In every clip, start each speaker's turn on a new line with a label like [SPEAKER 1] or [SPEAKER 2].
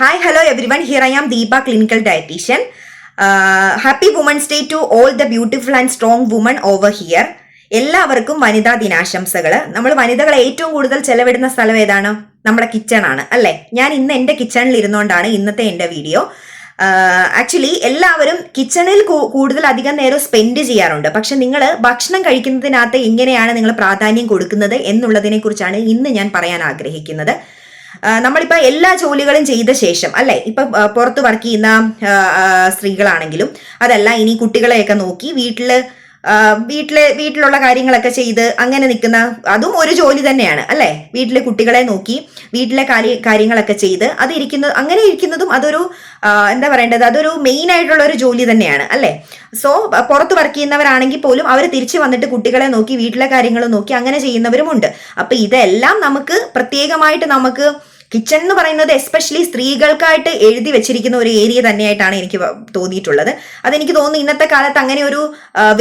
[SPEAKER 1] Hi, hello everyone here I am Deepa clinical dietitian happy women's day to all the beautiful and strong women over here എല്ലാവർക്കും വനിതാ ദിനാശംസകൾ നമ്മൾ വനിതകൾ ഏറ്റവും കൂടുതൽ ചെലവിടുന്ന സ്ഥലം ഏതാണ്? നമ്മുടെ കിച്ചൺ ആണ് അല്ലെ? ഞാൻ ഇന്ന് എന്റെ കിച്ചണിൽ ഇരുന്നുകൊണ്ടാണ് ഇന്നത്തെ എന്റെ വീഡിയോ. ആക്ച്വലി എല്ലാവരും കിച്ചണിൽ കൂടുതൽ അധികം നേരം സ്പെൻഡ് ചെയ്യാറുണ്ട്. പക്ഷെ നിങ്ങൾ ഭക്ഷണം കഴിക്കുന്നതിനകത്ത് എങ്ങനെയാണ് നിങ്ങൾ പ്രാധാന്യം കൊടുക്കുന്നത് എന്നുള്ളതിനെ കുറിച്ചാണ് ഇന്ന് ഞാൻ പറയാൻ ആഗ്രഹിക്കുന്നത്. ആ, നമ്മളിപ്പോ എല്ലാ ജോലികളും ചെയ്ത ശേഷം അല്ലെ? ഇപ്പൊ പുറത്ത് വർക്ക് ചെയ്യുന്ന സ്ത്രീകളാണെങ്കിലും അതല്ല ഇനി കുട്ടികളെയൊക്കെ നോക്കി വീട്ടിൽ ആ, വീട്ടിലെ വീട്ടിലുള്ള കാര്യങ്ങളൊക്കെ ചെയ്ത് അങ്ങനെ നിൽക്കുന്ന അതും ഒരു ജോലി തന്നെയാണ് അല്ലേ? വീട്ടിലെ കുട്ടികളെ നോക്കി വീട്ടിലെ കാര്യ കാര്യങ്ങളൊക്കെ ചെയ്ത് അത് ഇരിക്കുന്ന അങ്ങനെ ഇരിക്കുന്നതും അതൊരു എന്താ പറയേണ്ടത്? അതൊരു മെയിൻ ആയിട്ടുള്ള ഒരു ജോലി തന്നെയാണ് അല്ലേ? സോ പുറത്ത് വർക്ക് ചെയ്യുന്നവരാണെങ്കിൽ പോലും അവർ തിരിച്ചു വന്നിട്ട് കുട്ടികളെ നോക്കി വീട്ടിലെ കാര്യങ്ങൾ നോക്കി അങ്ങനെ ചെയ്യുന്നവരുമുണ്ട്. അപ്പൊ ഇതെല്ലാം നമുക്ക് പ്രത്യേകമായിട്ട് നമുക്ക് കിച്ചൺ എന്ന് പറയുന്നത് എസ്പെഷ്യലി സ്ത്രീകൾക്കായിട്ട് എഴുതി വെച്ചിരിക്കുന്ന ഒരു ഏരിയ തന്നെയായിട്ടാണ് എനിക്ക് തോന്നിയിട്ടുള്ളത്. അതെനിക്ക് തോന്നുന്നു ഇന്നത്തെ കാലത്ത് അങ്ങനെ ഒരു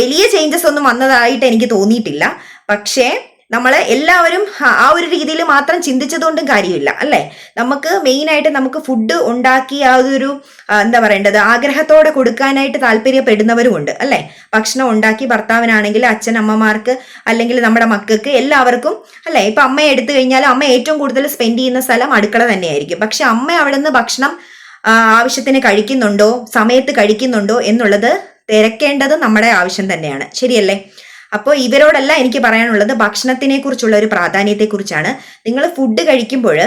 [SPEAKER 1] വലിയ ചേഞ്ചസ് ഒന്നും വന്നതായിട്ട് എനിക്ക് തോന്നിയിട്ടില്ല. പക്ഷേ നമ്മൾ എല്ലാവരും ആ ഒരു രീതിയിൽ മാത്രം ചിന്തിച്ചതുകൊണ്ടും കാര്യമില്ല അല്ലേ? നമുക്ക് മെയിനായിട്ട് നമുക്ക് ഫുഡ് ഉണ്ടാക്കി ആ ഒരു എന്താ പറയേണ്ടത്? ആഗ്രഹത്തോടെ കൊടുക്കാനായിട്ട് താല്പര്യപ്പെടുന്നവരുമുണ്ട് അല്ലേ? ഭക്ഷണം ഉണ്ടാക്കി ഭർത്താവിനാണെങ്കിൽ അച്ഛൻ അമ്മമാർക്ക് അല്ലെങ്കിൽ നമ്മുടെ മക്കൾക്ക് എല്ലാവർക്കും അല്ലേ? ഇപ്പം അമ്മയെ എടുത്തു കഴിഞ്ഞാൽ അമ്മ ഏറ്റവും കൂടുതൽ സ്പെൻഡ് ചെയ്യുന്ന സ്ഥലം അടുക്കള തന്നെയായിരിക്കും. പക്ഷെ അമ്മ അവിടെ നിന്ന് ഭക്ഷണം ആവശ്യത്തിന് കഴിക്കുന്നുണ്ടോ? സമയത്ത് കഴിക്കുന്നുണ്ടോ? എന്നുള്ളത് തിരക്കേണ്ടത് നമ്മുടെ ആവശ്യം തന്നെയാണ്. ശരിയല്ലേ? അപ്പോൾ ഇവരോടല്ല എനിക്ക് പറയാനുള്ളത് ഭക്ഷണത്തിനെ കുറിച്ചുള്ള ഒരു പ്രാധാന്യത്തെക്കുറിച്ചാണ്. നിങ്ങൾ ഫുഡ് കഴിക്കുമ്പോൾ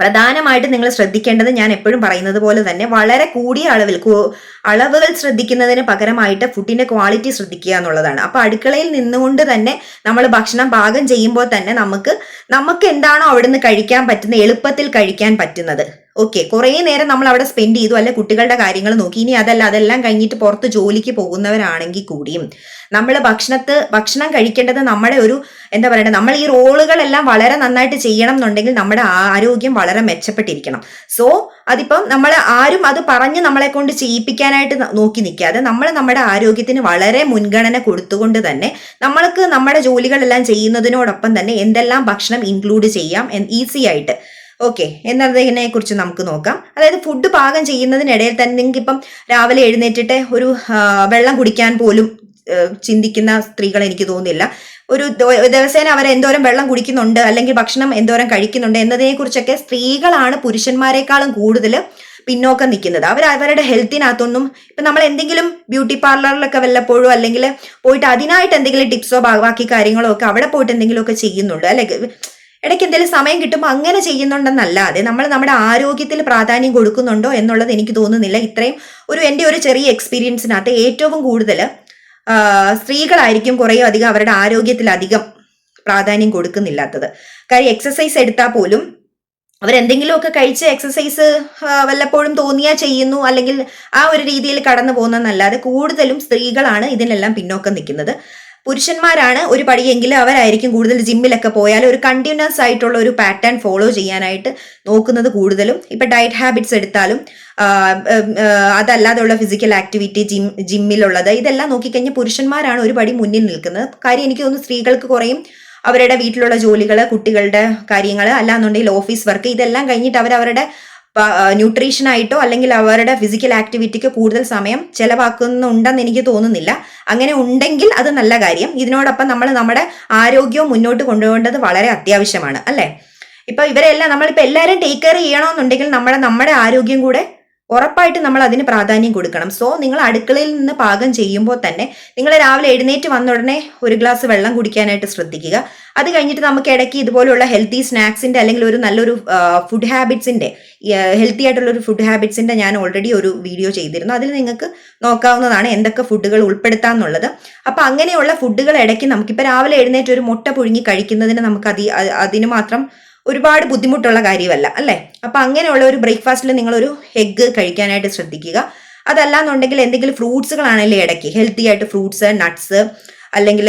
[SPEAKER 1] പ്രധാനമായിട്ട് നിങ്ങൾ ശ്രദ്ധിക്കേണ്ടത് ഞാൻ എപ്പോഴും പറയുന്നത് പോലെ തന്നെ വളരെ കൂടിയ അളവിൽ അളവുകൾ ശ്രദ്ധിക്കുന്നതിന് പകരമായിട്ട് ഫുഡിന്റെ ക്വാളിറ്റി ശ്രദ്ധിക്കുക എന്നുള്ളതാണ്. അപ്പൊ അടുക്കളയിൽ നിന്നുകൊണ്ട് തന്നെ നമ്മൾ ഭക്ഷണം പാകം ചെയ്യുമ്പോൾ തന്നെ നമുക്ക് നമുക്ക് എന്താണോ അവിടുന്ന് കഴിക്കാൻ പറ്റുന്ന എളുപ്പത്തിൽ കഴിക്കാൻ പറ്റുന്നത്. ഓക്കെ കുറേ നേരം നമ്മൾ അവിടെ സ്പെൻഡ് ചെയ്തു. അല്ലെ കുട്ടികളുടെ കാര്യങ്ങൾ നോക്കി. ഇനി അതല്ല അതെല്ലാം കഴിഞ്ഞിട്ട് പുറത്ത് ജോലിക്ക് പോകുന്നവരാണെങ്കിൽ കൂടിയും നമ്മൾ ഭക്ഷണത്ത് ഭക്ഷണം കഴിക്കേണ്ടത് നമ്മുടെ ഒരു എന്താ പറയുക നമ്മൾ ഈ റോളുകളെല്ലാം വളരെ നന്നായിട്ട് ചെയ്യണം എന്നുണ്ടെങ്കിൽ നമ്മുടെ ആരോഗ്യം വളരെ മെച്ചപ്പെട്ടിരിക്കണം. സോ അതിപ്പം നമ്മൾ ആരും അത് പറഞ്ഞ് നമ്മളെ കൊണ്ട് ചെയ്യിപ്പിക്കാനായിട്ട് നോക്കി നിൽക്കാതെ നമ്മൾ നമ്മുടെ ആരോഗ്യത്തിന് വളരെ മുൻഗണന കൊടുത്തുകൊണ്ട് തന്നെ നമ്മൾക്ക് നമ്മുടെ ജോലികളെല്ലാം ചെയ്യുന്നതിനോടൊപ്പം തന്നെ എന്തെല്ലാം ഭക്ഷണം ഇൻക്ലൂഡ് ചെയ്യാം ഈസി ആയിട്ട്. ഓക്കെ എന്നതിനെ കുറിച്ച് നമുക്ക് നോക്കാം. അതായത് ഫുഡ് പാകം ചെയ്യുന്നതിനിടയിൽ തന്നെ നിങ്ങൾക്ക് ഇപ്പം രാവിലെ എഴുന്നേറ്റിട്ട് ഒരു വെള്ളം കുടിക്കാൻ പോലും ചിന്തിക്കുന്ന സ്ത്രീകൾ എനിക്ക് തോന്നുന്നില്ല. ഒരു ദിവസേന അവർ എന്തോരം വെള്ളം കുടിക്കുന്നുണ്ട് അല്ലെങ്കിൽ ഭക്ഷണം എന്തോരം കഴിക്കുന്നുണ്ട് എന്നതിനെ കുറിച്ചൊക്കെ സ്ത്രീകളാണ് പുരുഷന്മാരെക്കാളും കൂടുതൽ പിന്നോക്കം നിൽക്കുന്നത്. അവർ അവരുടെ ഹെൽത്തിനകത്തൊന്നും ഇപ്പം നമ്മൾ എന്തെങ്കിലും ബ്യൂട്ടി പാർലറിലൊക്കെ വല്ലപ്പോഴും അല്ലെങ്കിൽ പോയിട്ട് അതിനായിട്ട് എന്തെങ്കിലും ടിപ്സോ ബാക്കി കാര്യങ്ങളോ ഒക്കെ അവിടെ പോയിട്ട് എന്തെങ്കിലുമൊക്കെ ചെയ്യുന്നുണ്ട്. അല്ലെ ഇടയ്ക്ക് എന്തെങ്കിലും സമയം കിട്ടുമ്പോൾ അങ്ങനെ ചെയ്യുന്നുണ്ടെന്നല്ലാതെ നമ്മൾ നമ്മുടെ ആരോഗ്യത്തിൽ പ്രാധാന്യം കൊടുക്കുന്നുണ്ടോ എന്നുള്ളത് എനിക്ക് തോന്നുന്നില്ല. ഇത്രയും ഒരു എന്റെ ഒരു ചെറിയ എക്സ്പീരിയൻസിനകത്ത് ഏറ്റവും കൂടുതൽ സ്ത്രീകളായിരിക്കും കുറേ അധികം അവരുടെ ആരോഗ്യത്തിൽ അധികം പ്രാധാന്യം കൊടുക്കുന്നില്ലാത്തത്. കാര്യം എക്സസൈസ് എടുത്താൽ പോലും അവരെന്തെങ്കിലുമൊക്കെ കഴിച്ച് എക്സസൈസ് വല്ലപ്പോഴും തോന്നിയാൽ ചെയ്യുന്നു അല്ലെങ്കിൽ ആ ഒരു രീതിയിൽ കടന്നു പോകുന്നതെന്നല്ലാതെ കൂടുതലും സ്ത്രീകളാണ് ഇതിനെല്ലാം പിന്നോക്കം നിൽക്കുന്നത്. പുരുഷന്മാരാണ് ഒരു പടിയെങ്കിലും അവരായിരിക്കും കൂടുതൽ ജിമ്മിലൊക്കെ പോയാൽ ഒരു കണ്ടിന്യൂസ് ആയിട്ടുള്ള ഒരു പാറ്റേൺ ഫോളോ ചെയ്യാനായിട്ട് നോക്കുന്നത് കൂടുതലും. ഇപ്പൊ ഡയറ്റ് ഹാബിറ്റ്സ് എടുത്താലും അതല്ലാതെയുള്ള ഫിസിക്കൽ ആക്ടിവിറ്റി ജിം ജിമ്മിലുള്ളത് ഇതെല്ലാം നോക്കിക്കഴിഞ്ഞാൽ പുരുഷന്മാരാണ് ഒരു പടി മുന്നിൽ നിൽക്കുന്നത്. കാര്യം എനിക്ക് തോന്നുന്നു സ്ത്രീകൾക്ക് കുറയും. അവരുടെ വീട്ടിലുള്ള ജോലികൾ കുട്ടികളുടെ കാര്യങ്ങൾ അല്ലാന്നുണ്ടെങ്കിൽ ഓഫീസ് വർക്ക് ഇതെല്ലാം കഴിഞ്ഞിട്ട് അവരവരുടെ ന്യൂട്രീഷനായിട്ടോ അല്ലെങ്കിൽ അവരുടെ ഫിസിക്കൽ ആക്ടിവിറ്റിക്ക് കൂടുതൽ സമയം ചെലവാക്കുന്നുണ്ടെന്ന് എനിക്ക് തോന്നുന്നില്ല. അങ്ങനെ ഉണ്ടെങ്കിൽ അത് നല്ല കാര്യം. ഇതിനോടൊപ്പം നമ്മൾ നമ്മുടെ ആരോഗ്യവും മുന്നോട്ട് കൊണ്ടുപോകേണ്ടത് വളരെ അത്യാവശ്യമാണ് അല്ലേ? ഇപ്പൊ ഇവരെല്ലാം നമ്മളിപ്പോ എല്ലാവരും ടേക്ക് കെയർ ചെയ്യണമെന്നുണ്ടെങ്കിൽ നമ്മുടെ നമ്മുടെ ആരോഗ്യം കൂടെ ഉറപ്പായിട്ട് നമ്മൾ അതിന് പ്രാധാന്യം കൊടുക്കണം. സോ നിങ്ങൾ അടുക്കളയിൽ നിന്ന് പാകം ചെയ്യുമ്പോൾ തന്നെ നിങ്ങൾ രാവിലെ എഴുന്നേറ്റ് വന്ന ഉടനെ ഒരു ഗ്ലാസ് വെള്ളം കുടിക്കാനായിട്ട് ശ്രദ്ധിക്കുക. അത് കഴിഞ്ഞിട്ട് നമുക്ക് ഇടയ്ക്ക് ഇതുപോലുള്ള ഹെൽത്തി സ്നാക്സിന്റെ അല്ലെങ്കിൽ ഒരു നല്ലൊരു ഫുഡ് ഹാബിറ്റ്സിന്റെ ഹെൽത്തി ആയിട്ടുള്ള ഒരു ഫുഡ് ഹാബിറ്റ്സിന്റെ ഞാൻ ഓൾറെഡി ഒരു വീഡിയോ ചെയ്തിരുന്നു. അതിൽ നിങ്ങൾക്ക് നോക്കാവുന്നതാണ് എന്തൊക്കെ ഫുഡുകൾ ഉൾപ്പെടുത്താം എന്നുള്ളത്. അപ്പൊ അങ്ങനെയുള്ള ഫുഡുകൾ ഇടയ്ക്ക് നമുക്കിപ്പോൾ രാവിലെ എഴുന്നേറ്റ് ഒരു മുട്ട പുഴുങ്ങി കഴിക്കുന്നതിന് നമുക്ക് അതി അതിന് മാത്രം ഒരുപാട് ബുദ്ധിമുട്ടുള്ള കാര്യമല്ല അല്ലേ? അപ്പൊ അങ്ങനെയുള്ള ഒരു ബ്രേക്ക്ഫാസ്റ്റിൽ നിങ്ങൾ ഒരു എഗ്ഗ് കഴിക്കാനായിട്ട് ശ്രദ്ധിക്കുക. അതല്ലാന്നുണ്ടെങ്കിൽ എന്തെങ്കിലും ഫ്രൂട്ട്സുകളാണെങ്കിലും ഇടയ്ക്ക്. ഹെൽത്തി ആയിട്ട് ഫ്രൂട്ട്സ് നട്ട്സ് അല്ലെങ്കിൽ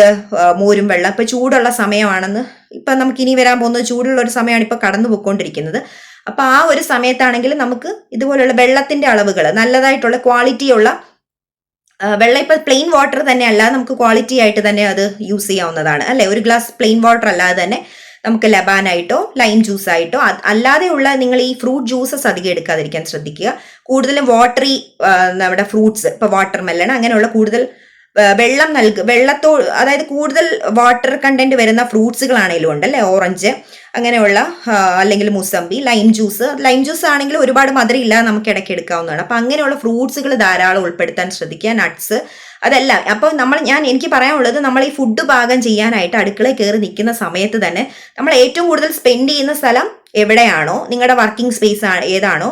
[SPEAKER 1] മോരും വെള്ളം. ഇപ്പൊ ചൂടുള്ള സമയമാണെന്ന് ഇപ്പൊ നമുക്ക് ഇനി വരാൻ പോകുന്നത് ചൂടുള്ള ഒരു സമയമാണ് ഇപ്പൊ കടന്നു പോയിക്കൊണ്ടിരിക്കുന്നത് അപ്പൊ ആ ഒരു സമയത്താണെങ്കിൽ നമുക്ക് ഇതുപോലുള്ള വെള്ളത്തിന്റെ അളവുകൾ നല്ലതായിട്ടുള്ള ക്വാളിറ്റിയുള്ള വെള്ളം ഇപ്പൊ പ്ലെയിൻ വാട്ടർ തന്നെ നമുക്ക് ക്വാളിറ്റി ആയിട്ട് തന്നെ അത് യൂസ് ചെയ്യാവുന്നതാണ് അല്ലേ? ഒരു ഗ്ലാസ് പ്ലെയിൻ വാട്ടർ അല്ലാതെ തന്നെ നമുക്ക് ലബാനായിട്ടോ ലൈം ജ്യൂസ് ആയിട്ടോ അത് അല്ലാതെയുള്ള നിങ്ങൾ ഈ ഫ്രൂട്ട് ജ്യൂസസ് അധികം എടുക്കാതിരിക്കാൻ ശ്രദ്ധിക്കുക. കൂടുതലും വാട്ടറി നമ്മുടെ ഫ്രൂട്ട്സ് ഇപ്പൊ വാട്ടർ മെല്ലൺ അങ്ങനെയുള്ള കൂടുതൽ വെള്ളം നൽകുക വെള്ളത്തോ അതായത് കൂടുതൽ വാട്ടർ കണ്ടന്റ് വരുന്ന ഫ്രൂട്ട്സുകളാണെങ്കിലും ഉണ്ട് ഉണ്ടല്ലേ? ഓറഞ്ച് അങ്ങനെയുള്ള അല്ലെങ്കിൽ mosambi lime juice lime juice ആണെങ്കിൽ ഒരുപാട് മധുരം ഇല്ലാതെ നമുക്ക് ഇടയ്ക്ക് എടുക്കാവുന്നതാണ്. അപ്പം അങ്ങനെയുള്ള ഫ്രൂട്ട്സുകൾ ധാരാളം ഉൾപ്പെടുത്താൻ ശ്രദ്ധിക്കുക നട്ട്സ് അതല്ല. അപ്പോൾ നമ്മൾ ഞാൻ എനിക്ക് പറയാനുള്ളത് നമ്മൾ ഈ ഫുഡ് പാകം ചെയ്യാനായിട്ട് അടുക്കളയിൽ കയറി നിൽക്കുന്ന സമയത്ത് തന്നെ നമ്മൾ ഏറ്റവും കൂടുതൽ സ്പെൻഡ് ചെയ്യുന്ന സ്ഥലം എവിടെയാണോ? നിങ്ങളുടെ വർക്കിംഗ് സ്പേസ് ഏതാണോ?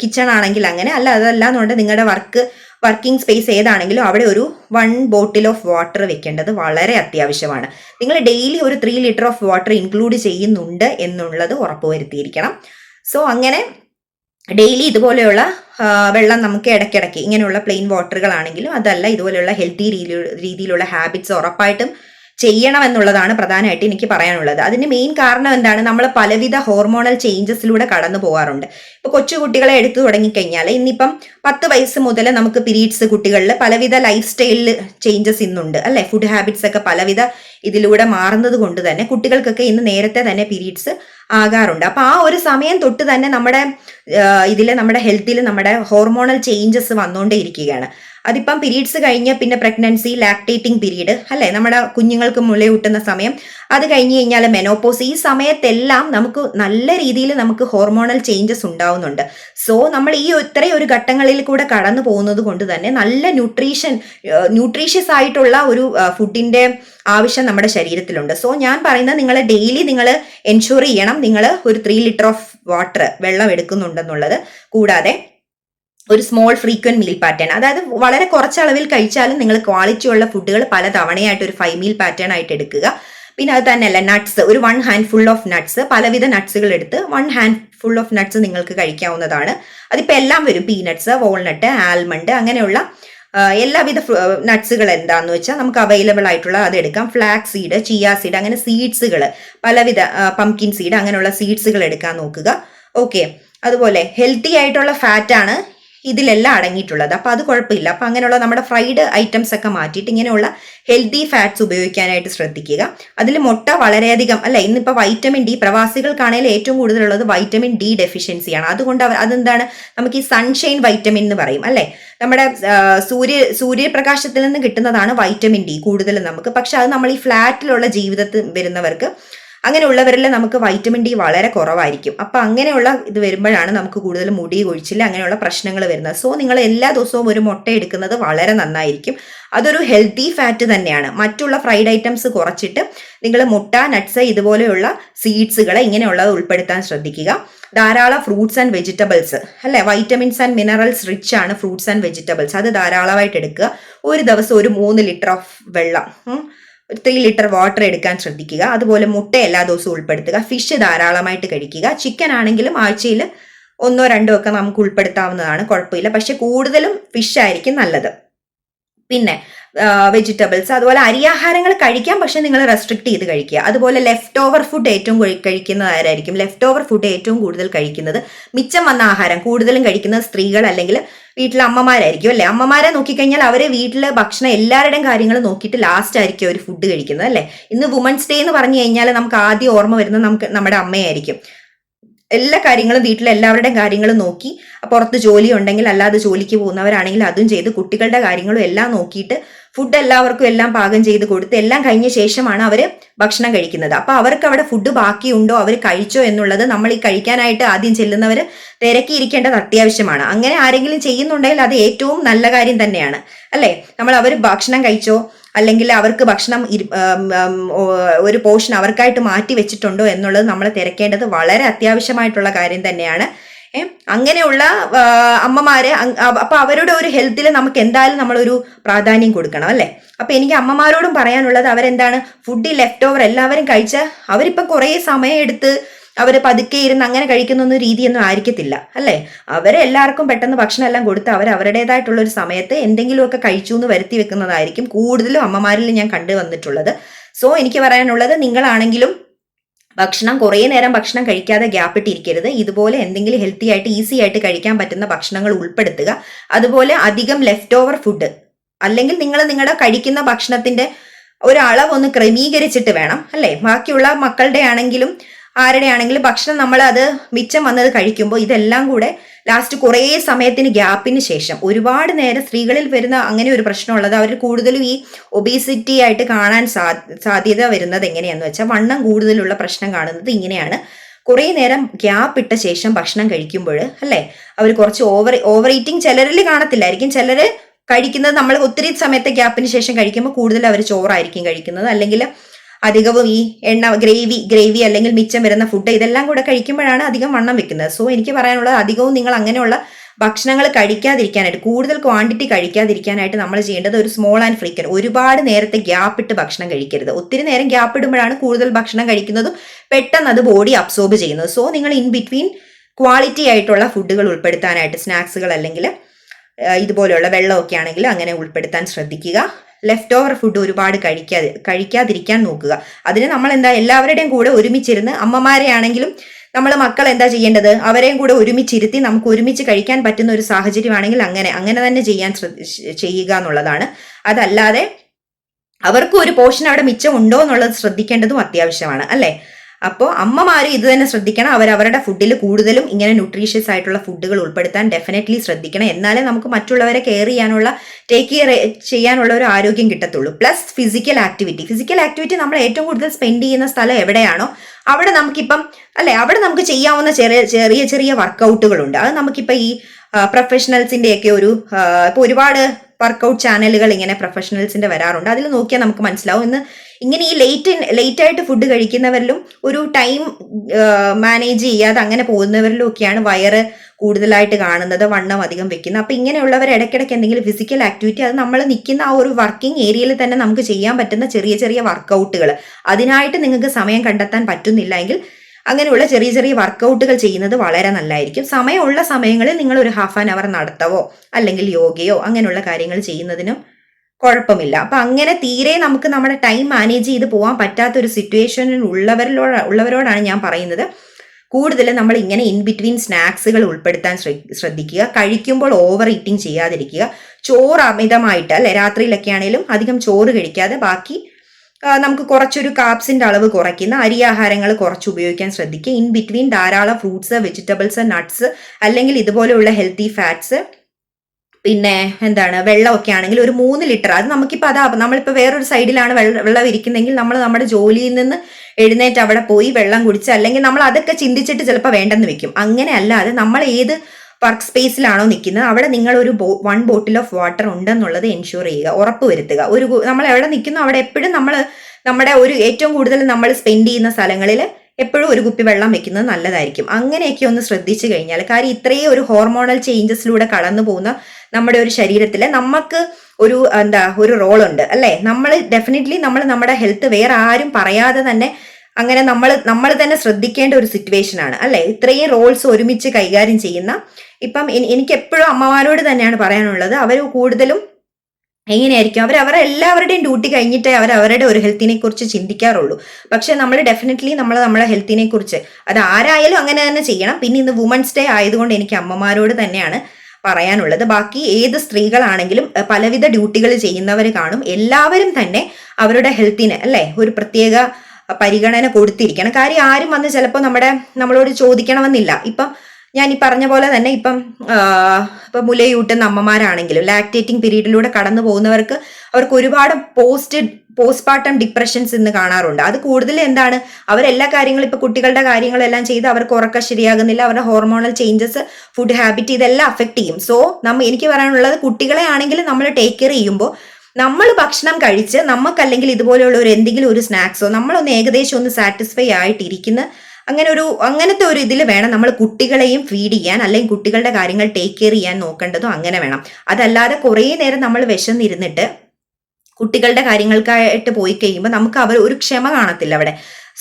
[SPEAKER 1] കിച്ചൺ ആണെങ്കിൽ അങ്ങനെ അല്ല അതല്ല എന്നുണ്ടെങ്കിൽ നിങ്ങളുടെ വർക്ക് വർക്കിംഗ് സ്പേസ് ഏതാണെങ്കിലും അവിടെ ഒരു വൺ ബോട്ടിൽ ഓഫ് വാട്ടർ വെക്കേണ്ടത് വളരെ അത്യാവശ്യമാണ്. നിങ്ങൾ ഡെയിലി ഒരു three litre of water include ചെയ്യുന്നുണ്ട് എന്നുള്ളത് ഉറപ്പുവരുത്തിയിരിക്കണം. സോ അങ്ങനെ ഡെയിലി ഇതുപോലെയുള്ള വെള്ളം നമുക്ക് ഇടയ്ക്കിടയ്ക്ക് ഇങ്ങനെയുള്ള പ്ലെയിൻ വാട്ടറുകളാണെങ്കിലും അതല്ല ഇതുപോലെയുള്ള ഹെൽത്തി രീതിയിലുള്ള ഹാബിറ്റ്സ് ഉറപ്പായിട്ടും ചെയ്യണം എന്നുള്ളതാണ് പ്രധാനമായിട്ട് എനിക്ക് പറയാനുള്ളത്. അതിന് മെയിൻ കാരണം എന്താണ്? നമ്മൾ പലവിധ ഹോർമോണൽ ചേഞ്ചസിലൂടെ കടന്നു പോകാറുണ്ട് ഇപ്പൊ കൊച്ചു കുട്ടികളെ എടുത്തു തുടങ്ങിക്കഴിഞ്ഞാൽ ഇന്നിപ്പം പത്ത് വയസ്സ് മുതൽ നമുക്ക് പീരീഡ്സ് കുട്ടികളിൽ പലവിധ ലൈഫ് സ്റ്റൈലിൽ ചേഞ്ചസ് ഇന്നുണ്ട് അല്ലെ? ഫുഡ് ഹാബിറ്റ്സ് ഒക്കെ പലവിധ ഇതിലൂടെ മാറുന്നത് കൊണ്ട് തന്നെ കുട്ടികൾക്കൊക്കെ ഇന്ന് നേരത്തെ തന്നെ പീരീഡ്സ് ആകാറുണ്ട്. അപ്പൊ ആ ഒരു സമയം തൊട്ട് തന്നെ നമ്മുടെ ഇതിൽ നമ്മുടെ ഹെൽത്തിൽ നമ്മുടെ ഹോർമോണൽ ചേഞ്ചസ് വന്നുകൊണ്ടേ ഇരിക്കുകയാണ് അതിപ്പം പീരീഡ്സ് കഴിഞ്ഞ് പിന്നെ പ്രഗ്നൻസി ലാക്ടേറ്റിംഗ് പീരീഡ് അല്ലെ? നമ്മുടെ കുഞ്ഞുങ്ങൾക്ക് മുലയൂട്ടുന്ന സമയം. അത് കഴിഞ്ഞ് കഴിഞ്ഞാൽ മെനോപ്പോസ് ഈ സമയത്തെല്ലാം നമുക്ക് നല്ല രീതിയിൽ നമുക്ക് ഹോർമോണൽ ചേഞ്ചസ് ഉണ്ടാവുന്നുണ്ട്. സോ നമ്മൾ ഈ ഇത്രയും ഒരു ഘട്ടങ്ങളിൽ കൂടെ കടന്നു പോകുന്നത് കൊണ്ട് തന്നെ നല്ല ന്യൂട്രീഷൻ ന്യൂട്രീഷ്യസ് ആയിട്ടുള്ള ഒരു ഫുഡിന്റെ ആവശ്യം നമ്മുടെ ശരീരത്തിലുണ്ട്. സോ ഞാൻ പറയുന്നത് നിങ്ങൾ ഡെയിലി നിങ്ങൾ എൻഷുർ ചെയ്യണം. നിങ്ങൾ ഒരു ത്രീ ലിറ്റർ ഓഫ് വാട്ടർ വെള്ളം എടുക്കുന്നുണ്ടെന്നുള്ളത്. കൂടാതെ ഒരു സ്മോൾ ഫ്രീക്വന്റ് മീൽ പാറ്റേൺ അതായത് വളരെ കുറച്ച് അളവിൽ കഴിച്ചാലും നിങ്ങൾ ക്വാളിറ്റി ഉള്ള ഫുഡുകൾ പല തവണയായിട്ട് ഒരു ഫൈവ് മീൽ പാറ്റേൺ ആയിട്ട് എടുക്കുക. പിന്നെ അത് തന്നെയല്ല നട്ട്സ് ഒരു one handful of nuts പലവിധ നട്ട്സുകൾ എടുത്ത് one handful of nuts നിങ്ങൾക്ക് കഴിക്കാവുന്നതാണ്. അതിപ്പോൾ എല്ലാം വരും. പീനട്ട്സ് വാൾനട്ട് ആൽമണ്ട് അങ്ങനെയുള്ള എല്ലാവിധ നട്ട്സുകൾ എന്താന്ന് വെച്ചാൽ നമുക്ക് അവൈലബിൾ ആയിട്ടുള്ള അത് എടുക്കാം. ഫ്ലാക്സ് സീഡ് ചിയ സീഡ് അങ്ങനെ സീഡ്സുകൾ പലവിധ പംകിൻ സീഡ് അങ്ങനെയുള്ള സീഡ്സുകൾ എടുക്കാൻ നോക്കുക. ഓക്കെ അതുപോലെ ഹെൽത്തി ആയിട്ടുള്ള ഫാറ്റാണ് ഇതിലെല്ലാം അടങ്ങിയിട്ടുള്ളത്. അപ്പൊ അത് കുഴപ്പമില്ല. അപ്പൊ അങ്ങനെയുള്ള നമ്മുടെ ഫ്രൈഡ് ഐറ്റംസ് ഒക്കെ മാറ്റിയിട്ട് ഇങ്ങനെയുള്ള ഹെൽത്തി ഫാറ്റ്സ് ഉപയോഗിക്കാനായിട്ട് ശ്രദ്ധിക്കുക. അതിൽ മുട്ട വളരെയധികം അല്ല ഇന്നിപ്പോൾ വൈറ്റമിൻ ഡി പ്രവാസികൾക്കാണെങ്കിൽ ഏറ്റവും കൂടുതലുള്ളത് വൈറ്റമിൻ ഡി ഡെഫിഷ്യൻസിയാണ് അതുകൊണ്ട് അവർ അതെന്താണ്? നമുക്ക് ഈ സൺഷൈൻ വൈറ്റമിൻ എന്ന് പറയും അല്ലേ? നമ്മുടെ സൂര്യ സൂര്യപ്രകാശത്തിൽ നിന്ന് കിട്ടുന്നതാണ് വൈറ്റമിൻ ഡി കൂടുതലും നമുക്ക്. പക്ഷെ അത് നമ്മൾ ഈ ഫ്ലാറ്റിലുള്ള ജീവിതത്തിൽ വരുന്നവർക്ക് അങ്ങനെയുള്ളവരിൽ നമുക്ക് വൈറ്റമിൻ ഡി വളരെ കുറവായിരിക്കും. അപ്പം അങ്ങനെയുള്ള ഇത് വരുമ്പോഴാണ് നമുക്ക് കൂടുതൽ മുടി കൊഴിച്ചില്ല അങ്ങനെയുള്ള പ്രശ്നങ്ങൾ വരുന്നത്. സോ നിങ്ങൾ എല്ലാ ദിവസവും ഒരു മുട്ട എടുക്കുന്നത് വളരെ നന്നായിരിക്കും. അതൊരു ഹെൽത്തി ഫാറ്റ് തന്നെയാണ്. മറ്റുള്ള ഫ്രൈഡ് ഐറ്റംസ് കുറച്ചിട്ട് നിങ്ങൾ മുട്ട നട്ട്സ് ഇതുപോലെയുള്ള സീഡ്സുകൾ ഇങ്ങനെയുള്ളത് ഉൾപ്പെടുത്താൻ ശ്രദ്ധിക്കുക. ധാരാളം ഫ്രൂട്ട്സ് ആൻഡ് വെജിറ്റബിൾസ് അല്ലെ? വൈറ്റമിൻസ് ആൻഡ് മിനറൽസ് റിച്ച് ആണ് ഫ്രൂട്ട്സ് ആൻഡ് വെജിറ്റബിൾസ് അത് ധാരാളമായിട്ട് എടുക്കുക. ഒരു ദിവസം ഒരു മൂന്ന് ലിറ്റർ ഓഫ് വെള്ളം ത്രീ ലിറ്റർ വാട്ടർ എടുക്കാൻ ശ്രദ്ധിക്കുക. അതുപോലെ മുട്ട എല്ലാ ദിവസവും ഉൾപ്പെടുത്തുക. ഫിഷ് ധാരാളമായിട്ട് കഴിക്കുക. ചിക്കൻ ആണെങ്കിലും ആഴ്ചയിൽ ഒന്നോ രണ്ടോ ഒക്കെ നമുക്ക് ഉൾപ്പെടുത്താവുന്നതാണ്. കുഴപ്പമില്ല. പക്ഷെ കൂടുതലും ഫിഷ് ആയിരിക്കും നല്ലത്. പിന്നെ വെജിറ്റബിൾസ് അതുപോലെ അരിയാഹാരങ്ങൾ കഴിക്കാം. പക്ഷെ നിങ്ങൾ റെസ്ട്രിക്ട് ചെയ്ത് കഴിക്കുക. അതുപോലെ ലെഫ്റ്റ് ഓവർ ഫുഡ് ഏറ്റവും കഴിക്കുന്നതായിരിക്കും ലെഫ്റ്റ് ഓവർ ഫുഡ് ഏറ്റവും കൂടുതൽ കഴിക്കുന്നത് മിച്ചം വന്ന ആഹാരം. കൂടുതലും കഴിക്കുന്നത് സ്ത്രീകൾ അല്ലെങ്കിൽ വീട്ടിലെ അമ്മമാരായിരിക്കും അല്ലെ? അമ്മമാരെ നോക്കിക്കഴിഞ്ഞാൽ അവരെ വീട്ടിലെ ഭക്ഷണം എല്ലാവരുടെയും കാര്യങ്ങൾ നോക്കിയിട്ട് ലാസ്റ്റ് ആയിരിക്കും അവർ ഫുഡ് കഴിക്കുന്നത് അല്ലെ? ഇന്ന് വുമൻസ് ഡേ എന്ന് പറഞ്ഞു കഴിഞ്ഞാൽ നമുക്ക് ആദ്യം ഓർമ്മ വരുന്നത് നമുക്ക് നമ്മുടെ അമ്മയായിരിക്കും. എല്ലാ കാര്യങ്ങളും വീട്ടിലെ എല്ലാവരുടെയും കാര്യങ്ങളും നോക്കി പുറത്ത് ജോലി ഉണ്ടെങ്കിൽ അല്ലാതെ ജോലിക്ക് പോകുന്നവരാണെങ്കിൽ അതും ചെയ്ത് കുട്ടികളുടെ കാര്യങ്ങളും എല്ലാം നോക്കിയിട്ട് ഫുഡ് എല്ലാവർക്കും എല്ലാം പാകം ചെയ്ത് കൊടുത്ത് എല്ലാം കഴിഞ്ഞ ശേഷമാണ് അവർ ഭക്ഷണം കഴിക്കുന്നത്. അപ്പോൾ അവർക്ക് അവിടെ ഫുഡ് ബാക്കിയുണ്ടോ അവർ കഴിച്ചോ എന്നുള്ളത് നമ്മൾ ഈ കഴിക്കാനായിട്ട് ആദ്യം ചെല്ലുന്നവർ തിരക്കിയിരിക്കേണ്ടത് അത്യാവശ്യമാണ്. അങ്ങനെ ആരെങ്കിലും ചെയ്യുന്നുണ്ടെങ്കിൽ അത് ഏറ്റവും നല്ല കാര്യം തന്നെയാണ്. അല്ലേ? നമ്മൾ അവർ ഭക്ഷണം കഴിച്ചോ അല്ലെങ്കിൽ അവർക്ക് ഭക്ഷണം ഒരു പോർഷൻ അവർക്കായിട്ട് മാറ്റി വെച്ചിട്ടുണ്ടോ എന്നുള്ളത് നമ്മൾ തിരക്കേണ്ടത് വളരെ അത്യാവശ്യമായിട്ടുള്ള കാര്യം തന്നെയാണ്. അങ്ങനെയുള്ള അമ്മമാര് അപ്പൊ അവരുടെ ഒരു ഹെൽത്തിൽ നമുക്ക് എന്തായാലും നമ്മളൊരു പ്രാധാന്യം കൊടുക്കണം അല്ലെ? അപ്പൊ എനിക്ക് അമ്മമാരോടും പറയാനുള്ളത് അവരെന്താണ്? ഫുഡ് ലെഫ്റ്റ് ഓവർ എല്ലാവരും കഴിച്ച അവരിപ്പം കുറേ സമയം എടുത്ത് അവർ പതുക്കെ ഇരുന്ന് അങ്ങനെ കഴിക്കുന്ന രീതിയൊന്നും ആയിരിക്കത്തില്ല അല്ലേ? അവരെ എല്ലാവർക്കും പെട്ടെന്ന് ഭക്ഷണം എല്ലാം കൊടുത്ത് അവർ അവരുടേതായിട്ടുള്ള ഒരു സമയത്ത് എന്തെങ്കിലുമൊക്കെ കഴിച്ചു എന്ന് വരുത്തി വെക്കുന്നതായിരിക്കും കൂടുതലും അമ്മമാരിൽ ഞാൻ കണ്ടു വന്നിട്ടുള്ളത്. സോ എനിക്ക് പറയാനുള്ളത് നിങ്ങളാണെങ്കിലും ഭക്ഷണം കുറേ നേരം ഭക്ഷണം കഴിക്കാതെ ഗ്യാപ്പ് ഇട്ടിരിക്കരുത് ഇതുപോലെ എന്തെങ്കിലും ഹെൽത്തി ആയിട്ട് ഈസി ആയിട്ട് കഴിക്കാൻ പറ്റുന്ന ഭക്ഷണങ്ങൾ ഉൾപ്പെടുത്തുക. അതുപോലെ അധികം ലെഫ്റ്റ് ഓവർ ഫുഡ് അല്ലെങ്കിൽ നിങ്ങൾ നിങ്ങളുടെ കഴിക്കുന്ന ഭക്ഷണത്തിന്റെ ഒരളവൊന്ന് ക്രമീകരിച്ചിട്ട് വേണം അല്ലേ? ബാക്കിയുള്ള മക്കളുടെ ആണെങ്കിലും ആരുടെ ആണെങ്കിലും ഭക്ഷണം നമ്മൾ അത് മിച്ചം വന്നത് കഴിക്കുമ്പോൾ ഇതെല്ലാം കൂടെ ലാസ്റ്റ് കുറേ സമയത്തിന് ഗ്യാപ്പിന് ശേഷം ഒരുപാട് നേരം സ്ത്രീകളിൽ വരുന്ന അങ്ങനെ ഒരു പ്രശ്നമുള്ളത് അവർ കൂടുതലും ഈ ഒബീസിറ്റി ആയിട്ട് കാണാൻ സാധ്യത വരുന്നത് എങ്ങനെയാന്ന് വെച്ചാൽ വണ്ണം കൂടുതലുള്ള പ്രശ്നം കാണുന്നത് ഇങ്ങനെയാണ്. കുറേ നേരം ഗ്യാപ്പ് ഇട്ട ശേഷം ഭക്ഷണം കഴിക്കുമ്പോൾ അല്ലേ? അവർ കുറച്ച് ഓവർ ഓവർ ഈറ്റിംഗ് ചിലരിൽ കാണത്തില്ലായിരിക്കും. ചിലർ കഴിക്കുന്നത് നമ്മൾ ഒത്തിരി സമയത്തെ ഗ്യാപ്പിന് ശേഷം കഴിക്കുമ്പോൾ കൂടുതൽ അവർ ചോറായിരിക്കും കഴിക്കുന്നത്. അല്ലെങ്കിൽ അധികവും ഈ എണ്ണ ഗ്രേവി ഗ്രേവി അല്ലെങ്കിൽ മിച്ചം വരുന്ന ഫുഡ് ഇതെല്ലാം കൂടെ കഴിക്കുമ്പോഴാണ് അധികം വണ്ണം വെക്കുന്നത്. സോ എനിക്ക് പറയാനുള്ളത് അധികവും നിങ്ങൾ അങ്ങനെയുള്ള ഭക്ഷണങ്ങൾ കഴിക്കാതിരിക്കാനായിട്ട് കൂടുതൽ ക്വാണ്ടിറ്റി കഴിക്കാതിരിക്കാനായിട്ട് നമ്മൾ ചെയ്യേണ്ടത് ഒരു സ്മോൾ ആൻഡ് ഫ്രീക്കൻ ഒരുപാട് നേരത്തെ ഗ്യാപ്പ് ഇട്ട് ഭക്ഷണം കഴിക്കരുത്. ഒത്തിരി നേരം ഗ്യാപ്പ് ഇടുമ്പോഴാണ് കൂടുതൽ ഭക്ഷണം കഴിക്കുന്നതും പെട്ടെന്ന് അത് ബോഡി അബ്സോർബ് ചെയ്യുന്നത്. സോ നിങ്ങൾ ഇൻ ബിറ്റ്വീൻ ക്വാളിറ്റി ആയിട്ടുള്ള ഫുഡുകൾ ഉൾപ്പെടുത്താനായിട്ട് സ്നാക്സുകൾ അല്ലെങ്കിൽ ഇതുപോലെയുള്ള വെള്ളമൊക്കെ ആണെങ്കിൽ അങ്ങനെ ഉൾപ്പെടുത്താൻ ശ്രദ്ധിക്കുക. ലെഫ്റ്റ് ഓവർ ഫുഡ് ഒരുപാട് കഴിക്കാതെ കഴിക്കാതിരിക്കാൻ നോക്കുക. അതിന് നമ്മൾ എന്താ എല്ലാവരുടെയും കൂടെ ഒരുമിച്ചിരുന്ന് അമ്മമാരെ ആണെങ്കിലും നമ്മൾ മക്കൾ എന്താ ചെയ്യേണ്ടത്? അവരെയും കൂടെ ഒരുമിച്ചിരുത്തി നമുക്ക് ഒരുമിച്ച് കഴിക്കാൻ പറ്റുന്ന ഒരു സാഹചര്യമാണെങ്കിൽ അങ്ങനെ അങ്ങനെ തന്നെ ചെയ്യാൻ ചെയ്യുക എന്നുള്ളതാണ്. അതല്ലാതെ അവർക്കും ഒരു പോർഷൻ അവിടെ മിച്ചം ഉണ്ടോ എന്നുള്ളത് ശ്രദ്ധിക്കേണ്ടതും അത്യാവശ്യമാണ് അല്ലേ? അപ്പോൾ അമ്മമാർ ഇത് തന്നെ ശ്രദ്ധിക്കണം. അവർ അവരുടെ ഫുഡിൽ കൂടുതലും ഇങ്ങനെ ന്യൂട്രീഷ്യസ് ആയിട്ടുള്ള ഫുഡുകൾ ഉൾപ്പെടുത്താൻ ഡെഫിനറ്റ്ലി ശ്രദ്ധിക്കണം. എന്നാലേ നമുക്ക് മറ്റുള്ളവരെ കെയർ ചെയ്യാനുള്ള ടേക്ക് കെയർ ചെയ്യാനുള്ള ഒരു ആരോഗ്യം കിട്ടത്തുള്ളൂ. Plus physical activity physical activity നമ്മൾ ഏറ്റവും കൂടുതൽ സ്പെൻഡ് ചെയ്യുന്ന സ്ഥലം എവിടെയാണോ അവിടെ നമുക്കിപ്പം അല്ലെ അവിടെ നമുക്ക് ചെയ്യാവുന്ന ചെറിയ ചെറിയ ചെറിയ വർക്കൗട്ടുകളുണ്ട് അത് നമുക്കിപ്പോൾ ഈ പ്രൊഫഷണൽസിന്റെയൊക്കെ ഒരു ഇപ്പോൾ ഒരുപാട് വർക്കൗട്ട് ചാനലുകൾ ഇങ്ങനെ പ്രൊഫഷണൽസിന്റെ വരാറുണ്ട്. അതിൽ നോക്കിയാൽ നമുക്ക് മനസ്സിലാവും. ഇന്ന് ഇങ്ങനെ ഈ ലേറ്റ് ലേറ്റ് ആയിട്ട് ഫുഡ് കഴിക്കുന്നവരിലും ഒരു ടൈം മാനേജ് ചെയ്യാതെ അങ്ങനെ പോകുന്നവരിലും ഒക്കെയാണ് വയറ് കൂടുതലായിട്ട് കാണുന്നത് വണ്ണം അധികം വെക്കുന്നത്. അപ്പൊ ഇങ്ങനെയുള്ളവർ ഇടയ്ക്കിടയ്ക്ക് എന്തെങ്കിലും ഫിസിക്കൽ ആക്ടിവിറ്റി അത് നമ്മൾ നിൽക്കുന്ന ആ ഒരു വർക്കിംഗ് ഏരിയയിൽ തന്നെ നമുക്ക് ചെയ്യാൻ പറ്റുന്ന ചെറിയ ചെറിയ വർക്കൗട്ടുകൾ അതിനായിട്ട് നിങ്ങൾക്ക് സമയം കണ്ടെത്താൻ പറ്റുന്നില്ല എങ്കിൽ അങ്ങനെയുള്ള ചെറിയ ചെറിയ വർക്കൗട്ടുകൾ ചെയ്യുന്നത് വളരെ നല്ലതായിരിക്കും. സമയമുള്ള സമയങ്ങളിൽ നിങ്ങൾ ഒരു ഹാഫ് ആൻ അവർ നടത്തവോ അല്ലെങ്കിൽ യോഗയോ അങ്ങനെയുള്ള കാര്യങ്ങൾ ചെയ്യുന്നതിനും കുഴപ്പമില്ല. അപ്പൊ അങ്ങനെ തീരെ നമുക്ക് നമ്മുടെ ടൈം മാനേജ് ചെയ്ത് പോകാൻ പറ്റാത്ത ഒരു സിറ്റുവേഷനിൽ ഉള്ളവരിലോട് ഉള്ളവരോടാണ് ഞാൻ പറയുന്നത്. കൂടുതലും നമ്മൾ ഇങ്ങനെ ഇൻ ബിറ്റ്വീൻ സ്നാക്സുകൾ ഉൾപ്പെടുത്താൻ ശ്രദ്ധിക്കുക. കഴിക്കുമ്പോൾ ഓവർ ഈറ്റിംഗ് ചെയ്യാതിരിക്കുക. ചോറ് അമിതമായിട്ട് അല്ലെ രാത്രിയിലൊക്കെ ആണെങ്കിലും അധികം ചോറ് കഴിക്കാതെ ബാക്കി നമുക്ക് കുറച്ചൊരു കാപ്സിന്റെ അളവ് കുറയ്ക്കുന്ന അരിയാഹാരങ്ങൾ കുറച്ച് ഉപയോഗിക്കാൻ ശ്രദ്ധിക്കുക. ഇൻ ബിറ്റ്വീൻ ധാരാളം ഫ്രൂട്ട്സ് വെജിറ്റബിൾസ് നട്ട്സ് അല്ലെങ്കിൽ ഇതുപോലെയുള്ള ഹെൽത്തി ഫാറ്റ്സ് പിന്നെ എന്താണ് വെള്ളമൊക്കെ ആണെങ്കിൽ ഒരു മൂന്ന് ലിറ്റർ. അത് നമുക്കിപ്പോൾ അതാ നമ്മളിപ്പോൾ വേറൊരു സൈഡിലാണ് വെള്ളം ഇരിക്കുന്നതെങ്കിൽ നമ്മൾ നമ്മുടെ ജോലിയിൽ നിന്ന് എഴുന്നേറ്റ് അവിടെ പോയി വെള്ളം കുടിച്ച് അല്ലെങ്കിൽ നമ്മൾ അതൊക്കെ ചിന്തിച്ചിട്ട് ചിലപ്പോൾ വേണ്ടെന്ന് വെക്കും. അങ്ങനെ അല്ലാതെ നമ്മൾ ഏത് വർക്ക് സ്പേസിലാണോ നിൽക്കുന്നത് അവിടെ നിങ്ങൾ ഒരു വൺ ബോട്ടിൽ ഓഫ് വാട്ടർ ഉണ്ടെന്നുള്ളത് എൻഷുർ ചെയ്യുക ഉറപ്പ് വരുത്തുക. ഒരു നമ്മൾ എവിടെ നിൽക്കുന്നു അവിടെ എപ്പോഴും നമ്മൾ നമ്മുടെ ഒരു ഏറ്റവും കൂടുതൽ നമ്മൾ സ്പെൻഡ് ചെയ്യുന്ന സ്ഥലങ്ങളിൽ എപ്പോഴും ഒരു കുപ്പി വെള്ളം വെക്കുന്നത് നല്ലതായിരിക്കും. അങ്ങനെയൊക്കെ ഒന്ന് ശ്രദ്ധിച്ചു കഴിഞ്ഞാൽ കാര്യം ഇത്രയും ഒരു ഹോർമോണൽ ചേഞ്ചസിലൂടെ കടന്നു പോകുന്ന നമ്മുടെ ഒരു ശരീരത്തിൽ നമുക്ക് ഒരു എന്താ ഒരു റോൾ ഉണ്ട് അല്ലേ? നമ്മൾ ഡെഫിനറ്റ്ലി നമ്മൾ നമ്മുടെ ഹെൽത്ത് വേറെ ആരും പറയാതെ തന്നെ അങ്ങനെ നമ്മൾ നമ്മൾ തന്നെ ശ്രദ്ധിക്കേണ്ട ഒരു സിറ്റുവേഷൻ ആണ് അല്ലെ? ഇത്രയും റോൾസ് ഒരുമിച്ച് കൈകാര്യം ചെയ്യുന്ന ഇപ്പം എനിക്ക് എപ്പോഴും അമ്മമാരോട് തന്നെയാണ് പറയാനുള്ളത് അവർ കൂടുതലും എങ്ങനെയായിരിക്കും? അവർ അവരെ എല്ലാവരുടെയും ഡ്യൂട്ടി കഴിഞ്ഞിട്ടേ അവർ അവരുടെ ഒരു ഹെൽത്തിനെ കുറിച്ച് ചിന്തിക്കാറുള്ളൂ. പക്ഷെ നമ്മൾ ഡെഫിനറ്റ്ലി നമ്മൾ നമ്മുടെ ഹെൽത്തിനെ കുറിച്ച് അത് ആരായാലും അങ്ങനെ തന്നെ ചെയ്യണം. പിന്നെ ഇന്ന് വുമൻസ് ഡേ ആയതുകൊണ്ട് എനിക്ക് അമ്മമാരോട് തന്നെയാണ് പറയാനുള്ളത്. ബാക്കി ഏത് സ്ത്രീകളാണെങ്കിലും പലവിധ ഡ്യൂട്ടികൾ ചെയ്യുന്നവർ കാണും. എല്ലാവരും തന്നെ അവരുടെ ഹെൽത്തിന് അല്ലേ? ഒരു പ്രത്യേക പരിഗണന കൊടുത്തിരിക്കണം. കാര്യം ആരും വന്ന് ചിലപ്പോൾ നമ്മുടെ നമ്മളോട് ചോദിക്കണമെന്നില്ല. ഇപ്പം ഞാൻ ഈ പറഞ്ഞ പോലെ തന്നെ ഇപ്പം ഇപ്പൊ മുലയൂട്ടുന്ന അമ്മമാരാണെങ്കിലും ലാക്ടേറ്റിംഗ് പീരീഡിലൂടെ കടന്നു പോകുന്നവർക്ക് അവർക്ക് ഒരുപാട് പോസ്റ്റ് പോസ്റ്റ്മോർട്ടം ഡിപ്രഷൻസ് ഇന്ന് കാണാറുണ്ട്. അത് കൂടുതൽ എന്താണ് അവരെല്ലാ കാര്യങ്ങളും ഇപ്പൊ കുട്ടികളുടെ കാര്യങ്ങളെല്ലാം ചെയ്ത് അവർക്ക് ഉറക്കം ശരിയാകുന്നില്ല അവരുടെ ഹോർമോണൽ ചേഞ്ചസ് ഫുഡ് ഹാബിറ്റ് ഇതെല്ലാം അഫക്ട് ചെയ്യും. സോ നമ്മ എനിക്ക് പറയാനുള്ളത് കുട്ടികളെ ആണെങ്കിലും നമ്മൾ ടേക്ക് കെയർ ചെയ്യുമ്പോൾ നമ്മൾ ഭക്ഷണം കഴിച്ച് നമുക്കല്ലെങ്കിൽ ഇതുപോലെയുള്ള ഒരു എന്തെങ്കിലും ഒരു സ്നാക്സോ നമ്മളൊന്ന് ഏകദേശം ഒന്ന് സാറ്റിസ്ഫൈ ആയിട്ടിരിക്കുന്ന അങ്ങനെ ഒരു അങ്ങനത്തെ ഒരു ഇതിൽ വേണം നമ്മൾ കുട്ടികളെയും ഫീഡ് ചെയ്യാൻ അല്ലെങ്കിൽ കുട്ടികളുടെ കാര്യങ്ങൾ ടേക്ക് കെയർ ചെയ്യാൻ നോക്കേണ്ടതും അങ്ങനെ വേണം. അതല്ലാതെ കുറേ നേരം നമ്മൾ വിശന്നിരുന്നിട്ട് കുട്ടികളുടെ കാര്യങ്ങൾക്കായിട്ട് പോയി കഴിയുമ്പോൾ നമുക്ക് അവർ ഒരു ക്ഷമ കാണത്തില്ല അവിടെ.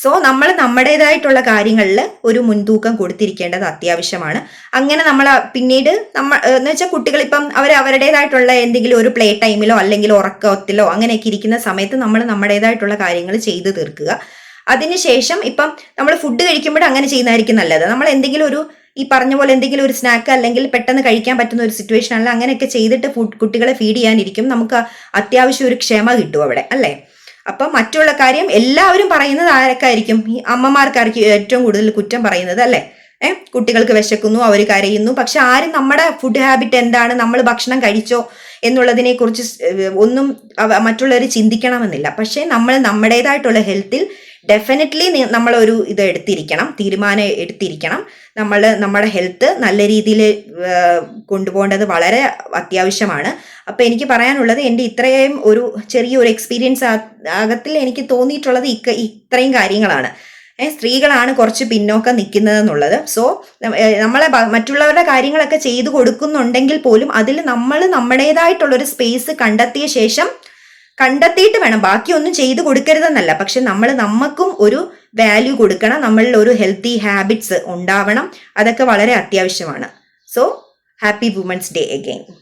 [SPEAKER 1] സോ നമ്മൾ നമ്മുടേതായിട്ടുള്ള കാര്യങ്ങളിൽ ഒരു മുൻതൂക്കം കൊടുത്തിരിക്കേണ്ടത് അത്യാവശ്യമാണ്. അങ്ങനെ നമ്മൾ പിന്നീട് നമ്മൾ എന്ന് വെച്ചാൽ കുട്ടികൾ ഇപ്പം അവർ അവരുടേതായിട്ടുള്ള എന്തെങ്കിലും ഒരു പ്ലേ ടൈമിലോ അല്ലെങ്കിൽ ഉറക്കത്തിലോ അങ്ങനെയൊക്കെ ഇരിക്കുന്ന സമയത്ത് നമ്മൾ നമ്മുടേതായിട്ടുള്ള കാര്യങ്ങൾ ചെയ്തു തീർക്കുക. അതിനുശേഷം ഇപ്പം നമ്മൾ ഫുഡ് കഴിക്കുമ്പോൾ അങ്ങനെ ചെയ്യുന്നതായിരിക്കും നല്ലത്. നമ്മൾ എന്തെങ്കിലും ഒരു ഈ പറഞ്ഞ പോലെ എന്തെങ്കിലും ഒരു സ്നാക്ക് അല്ലെങ്കിൽ പെട്ടെന്ന് കഴിക്കാൻ പറ്റുന്ന ഒരു സിറ്റുവേഷൻ ആണല്ലോ അങ്ങനെയൊക്കെ ചെയ്തിട്ട് ഫുഡ് കുട്ടികളെ ഫീഡ് ചെയ്യാനിരിക്കും. നമുക്ക് അത്യാവശ്യം ഒരു ക്ഷമ കിട്ടും അവിടെ അല്ലേ? അപ്പം മറ്റുള്ള കാര്യം എല്ലാവരും പറയുന്നത് ആരൊക്കെ ഈ അമ്മമാർക്കായിരിക്കും ഏറ്റവും കൂടുതൽ കുറ്റം പറയുന്നത് അല്ലേ? ഏഹ് കുട്ടികൾക്ക് വിശക്കുന്നു അവർ കരയുന്നു. പക്ഷെ ആരും നമ്മുടെ ഫുഡ് ഹാബിറ്റ് എന്താണ്? നമ്മൾ ഭക്ഷണം കഴിച്ചോ എന്നുള്ളതിനെ കുറിച്ച് ഒന്നും മറ്റുള്ളവർ ചിന്തിക്കണമെന്നില്ല. പക്ഷേ നമ്മൾ നമ്മുടേതായിട്ടുള്ള ഹെൽത്തിൽ ഡെഫിനറ്റ്ലി നമ്മളൊരു ഇത് എടുത്തിരിക്കണം തീരുമാനം എടുത്തിരിക്കണം. നമ്മൾ നമ്മുടെ ഹെൽത്ത് നല്ല രീതിയിൽ കൊണ്ടുപോകേണ്ടത് വളരെ അത്യാവശ്യമാണ്. അപ്പോൾ എനിക്ക് പറയാനുള്ളത് എന്റെ ഇത്രയും ഒരു ചെറിയൊരു എക്സ്പീരിയൻസ് ആകത്തിൽ എനിക്ക് തോന്നിയിട്ടുള്ളത് ഇക്ക ഇത്രയും കാര്യങ്ങളാണ്. സ്ത്രീകളാണ് കുറച്ച് പിന്നോക്കം നിൽക്കുന്നതെന്നുള്ളത്. സോ നമ്മളെ മറ്റുള്ളവരുടെ കാര്യങ്ങളൊക്കെ ചെയ്തു കൊടുക്കുന്നുണ്ടെങ്കിൽ പോലും അതിൽ നമ്മൾ നമ്മുടേതായിട്ടുള്ളൊരു സ്പേസ് കണ്ടെത്തിയ ശേഷം കണ്ടെത്തിയിട്ട് വേണം. ബാക്കിയൊന്നും ചെയ്തു കൊടുക്കരുതെന്നല്ല. പക്ഷെ നമ്മൾ നമുക്കും ഒരു വാല്യൂ കൊടുക്കണം. നമ്മളിൽ ഒരു ഹെൽത്തി ഹാബിറ്റ്സ് ഉണ്ടാവണം. അതൊക്കെ വളരെ അത്യാവശ്യമാണ്. So happy women's day again